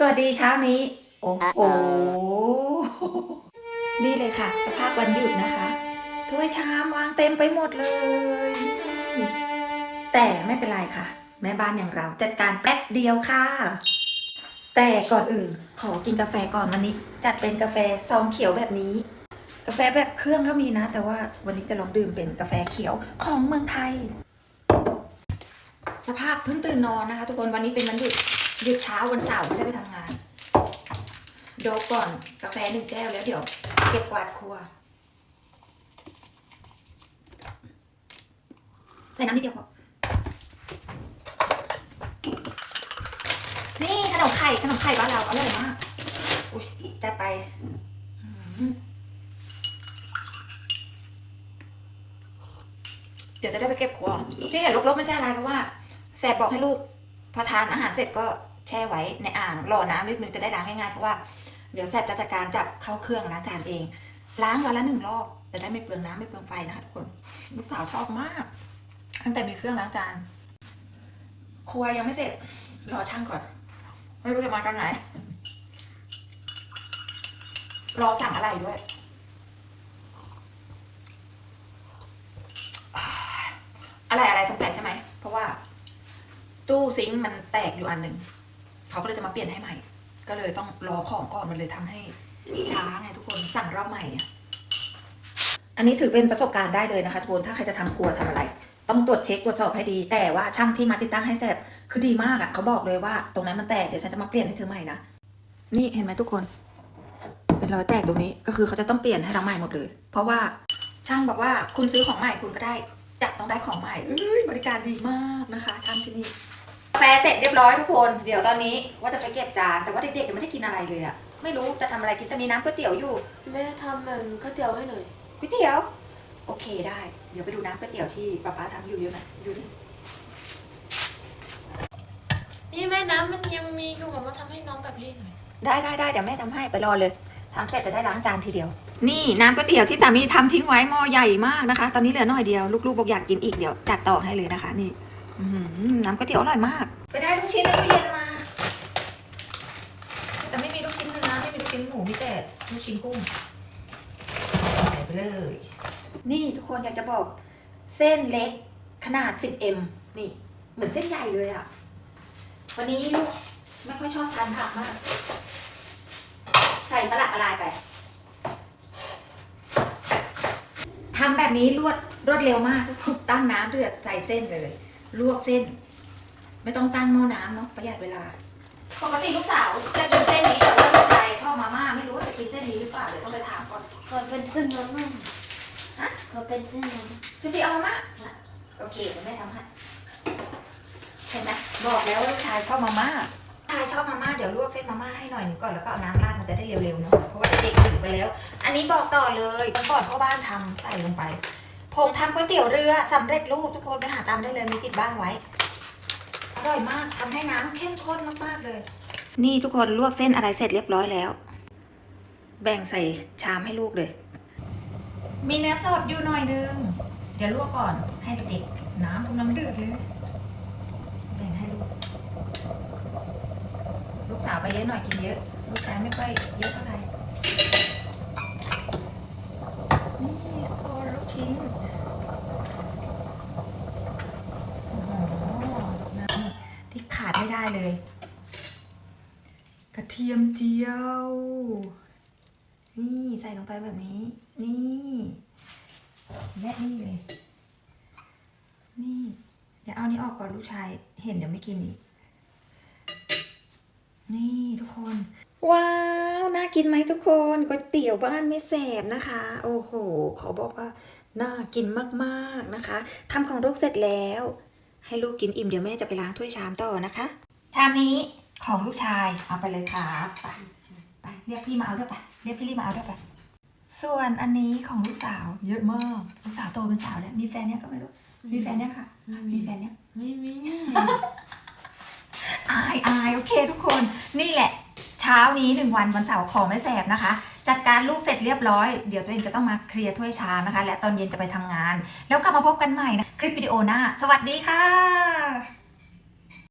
สวัสดีเช้านี้ โอ้โห นี่เลยค่ะ สภาพวันหยุดนะคะ ถ้วยชามวางเต็มไปหมดเลยนี่แต่ไม่เป็นไรค่ะ แม่บ้านอย่างเราจัดการแป๊บเดียวค่ะ แต่ก่อนอื่นขอกินกาแฟก่อนวันนี้ จัดเป็นกาแฟซองเขียวแบบนี้ กาแฟแบบเครื่องก็มีนะ แต่ว่าวันนี้จะลองดื่มเป็นกาแฟเขียวของเมืองไทย สภาพเพิ่งตื่นนอนนะคะ ทุกคนวันนี้เป็นวันหยุด หยุดเช้าวันเสาร์ไม่ได้ไปทำงานโดบก่อนกาแฟหนึ่งแก้วแล้วเดี๋ยวเก็บกวาดครัวใส่น้ำนิดเดียวพอนี่ขนมไข่ขนมไข่บ้านเราอร่อยมาก อุ้ยจัดไปเดี๋ยวจะได้ไปเก็บครัวที่เห็นลบๆไม่ใช่อะไรเพราะว่าแสบบอกให้ลูก พอทานอาหารเสร็จก็ แช่ไว้ในอ่างรอน้ำนิดนึงจะได้ล้างง่ายๆเพราะว่าเดี๋ยวแสบจะจัดการจับเข้าเครื่องล้างจานเอง ล้างวันละหนึ่งรอบจะได้ไม่เปลืองน้ำไม่เปลืองไฟนะคะทุกคนลูกสาวชอบมาก ตั้งแต่มีเครื่องล้างจานครัวยังไม่เสร็จรอช่างก่อนไม่รู้จะมากันไหน รอสั่งอะไรด้วยอะไรอะไรต้องแตกใช่ไหม เพราะว่า ตู้ซิงค์มันแตกอยู่อันหนึ่ง เขาก็เลยจะมาเปลี่ยนให้ใหม่ ก็เลยต้องรอของก่อนมันเลยทำให้ช้าไงทุกคนสั่งรอบใหม่ อันนี้ถือเป็นประสบการณ์ได้เลยนะคะทุกคนถ้าใครจะทำครัวทำอะไร ต้องตรวจเช็คตรวจสอบให้ดี แต่ว่าช่างที่มาติดตั้งให้เสร็จคือดีมากอะ่ะเขาบอกเลยว่าตรงนั้นมันแตกเดี๋ยวฉันจะมาเปลี่ยนให้เธอใหม่นะนี่เห็นไหมทุกคน เป็นรอยแตกตรงนี้ก็คือเขาจะต้องเปลี่ยนให้เราใหม่หมดเลย เพราะว่าช่างบอกว่าคุณซื้อของใหม่คุณก็ได้จะต้องได้ของใหม่บริการดีมากนะคะ ช่างที่นี่ แฟเสร็จเรียบร้อยทุกคน เดี๋ยวตอนนี้ว่าจะไปเก็บจาน แต่ว่าเด็กๆยังไม่ได้กินอะไรเลยอะไม่รู้จะทำอะไรกินแต่มีน้ำก๋วยเตี๋ยวอยู่ แม่ทำเหมือนก๋วยเตี๋ยวให้หน่อย ก๋วยเตี๋ยว โอเคได้ เดี๋ยวไปดูน้ำก๋วยเตี๋ยวที่ป้าป๊าทำอยู่เยอะนะดูดินี่แม่น้ำมันยังมีอยู่ผมมาทำให้น้องกับลี่หน่อย ได้ได้ได้เดี๋ยวแม่ทำให้ไปรอเลยทำเสร็จจะได้ล้างจานทีเดียว นี่น้ำก๋วยเตี๋ยวที่สามีทำทิ้งไว้หม้อใหญ่มากนะคะ ตอนนี้เหลือหน่อยเดียว ลูกๆบอกอยากกินอีกเดี๋ยวจัดต่อให้เลยนะคะ นี่ อื้อหือน้ำก๋วยเตี๋ยวอร่อยมาก ไปได้ลูกชิ้นในตู้เย็นมา แต่ไม่มีลูกชิ้นเนื้อไม่มีลูกชิ้นหมูมีแต่ลูกชิ้นกุ้งใส่ไปเลย นี่ทุกคนอยากจะบอก เส้นเล็กขนาด 10m นี่ เหมือนเส้นใหญ่เลยอะวันนี้ลูกไม่ค่อยชอบทานผักมาก ใส่มะละละลายไปทำแบบนี้รวดรวดเร็วมากตั้งน้ำเดือดใส่เส้นเลย ลวกเส้น ไม่ต้องตั้งหม้อน้ำเนาะประหยัดเวลา ปกติลูกสาวจะกินเส้นนี้แต่ว่าลูกชายชอบมาม่าไม่รู้ว่าจะกินเส้นนี้หรือเปล่าเดี๋ยวต้องไปถามก่อนขอเป็นเส้นน้ำมันฮะขอเป็นเส้นน้ซูซี่เอามาม่าน่ะโอเคเดี๋ยวแม่ทำให้เห็นไหมบอกแล้วว่าลูกชายชอบมาม่าชายชอบมาม่าเดี๋ยวลวกเส้นมาม่าให้หน่อยหนึงก่อนแล้วก็เอาน้ำราดมันจะได้เร็วๆเนาะเพราะว่าเด็กๆหิวกันแล้ว อันนี้บอกต่อเลยเมื่อก่อนพ่อบ้านทำใส่ลงไป ผงทำก๋วยเตี๋ยวเรือสำเร็จรูปทุกคนไปหาตามได้เลยมีติดบ้านไว้ อร่อยมากทำให้น้ำเข้มข้นมากๆเลย นี่ทุกคนลวกเส้นอะไรเสร็จเรียบร้อยแล้ว แบ่งใส่ชามให้ลูกเลย มีเนื้อสดอยู่หน่อยนึง เดี๋ยวลวกก่อนให้เด็กๆน้ำกำลังเดือดเลยแบ่งให้ลูก ลูกสาวไปเยอะหน่อยกินเยอะ ลูกชายไม่ค่อยเยอะเท่าไหร่นี่โอ้ลูกชิ้นโอ้โหน้ำที่ขาด ได้เลย กระเทียมเจียว นี่ใส่ลงไปแบบนี้ นี่และนี่เลย นี่ เดี๋ยวเอานี้ออกก่อนลูกชาย เห็นเดี๋ยวไม่กินอีก นี่ทุกคน ว้าว น่ากินไหมทุกคนก๋วยเตี๋ยวบ้านไม่แสบนะคะ โอ้โห ขอบอกว่า น่ากินมากๆนะคะทำของลูกเสร็จแล้ว ให้ลูกกินอิ่มเดี๋ยวแม่จะไปล้างถ้วยชามต่อนะคะ ชามนี้ของลูกชายเอาไปเลยครับไปไปเรียกพี่มาเอาด้วยไปเรียกพี่ลี่มาเอาด้วยไปส่วนอันนี้ของลูกสาวเยอะมากลูกสาวโตเป็นสาวแล้วมีแฟนเนี่ยงก็ไม่รู้มีแฟนเนี่ยงค่ะ มีแฟนเนี่ยงำไม่มีอายอายโอเคทุกคนนี่แหละ เช้านี้หนึ่งวันวันเสาร์ของไม่แสบนะคะ จัดการลูกเสร็จเรียบร้อย เดี๋ยวตัวเองก็ต้องมาเคลียร์ถ้วยชามนะคะ และตอนเย็นจะไปทำงาน แล้วกลับมาพบกันใหม่นะ คลิปวิดีโอหน้า สวัสดีค่ะ